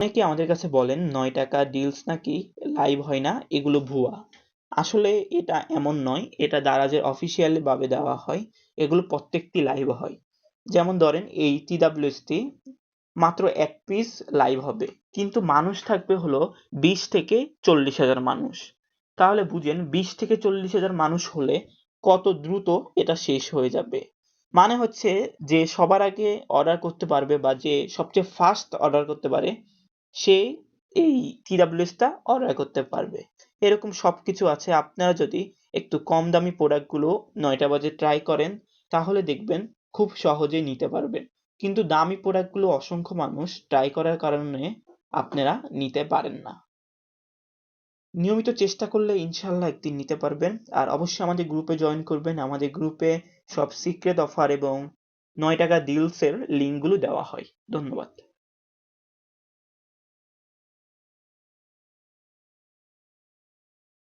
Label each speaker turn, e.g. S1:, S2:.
S1: অনেকে আমাদের কাছে বলেন, নয় টাকা ডিলস নাকি লাইভ হয় না? এগুলো ভুয়া। আসলে এটা এমন নয়, এটা দারাজের ভাবে দেওয়া হয়, এগুলো প্রত্যেকটি লাইভ হয়। যেমন ধরেন, এই টি মাত্র এক পিস লাইভ হবে, কিন্তু মানুষ থাকবে হলো বিশ থেকে চল্লিশ হাজার মানুষ। তাহলে বুঝেন, বিশ থেকে চল্লিশ হাজার মানুষ হলে কত দ্রুত এটা শেষ হয়ে যাবে। মানে হচ্ছে যে সবার আগে অর্ডার করতে পারবে বা যে সবচেয়ে ফাস্ট অর্ডার করতে পারে সে এই টা অর্ডার করতে পারবে। এরকম সবকিছু আছে। আপনারা যদি একটু কম দামি প্রোডাক্টগুলো নয়টা বাজে ট্রাই করেন, তাহলে দেখবেন খুব সহজেই নিতে পারবেন। কিন্তু দামি প্রোডাক্টগুলো অসংখ্য মানুষ ট্রাই করার কারণে আপনারা নিতে পারেন না। নিয়মিত চেষ্টা করলে ইনশাল্লাহ একদিন নিতে পারবেন। আর অবশ্যই আমাদের গ্রুপে জয়েন করবেন। আমাদের গ্রুপে সব সিক্রেট অফার এবং নয় টাকা ডিলসের লিঙ্কগুলো দেওয়া হয়। ধন্যবাদ।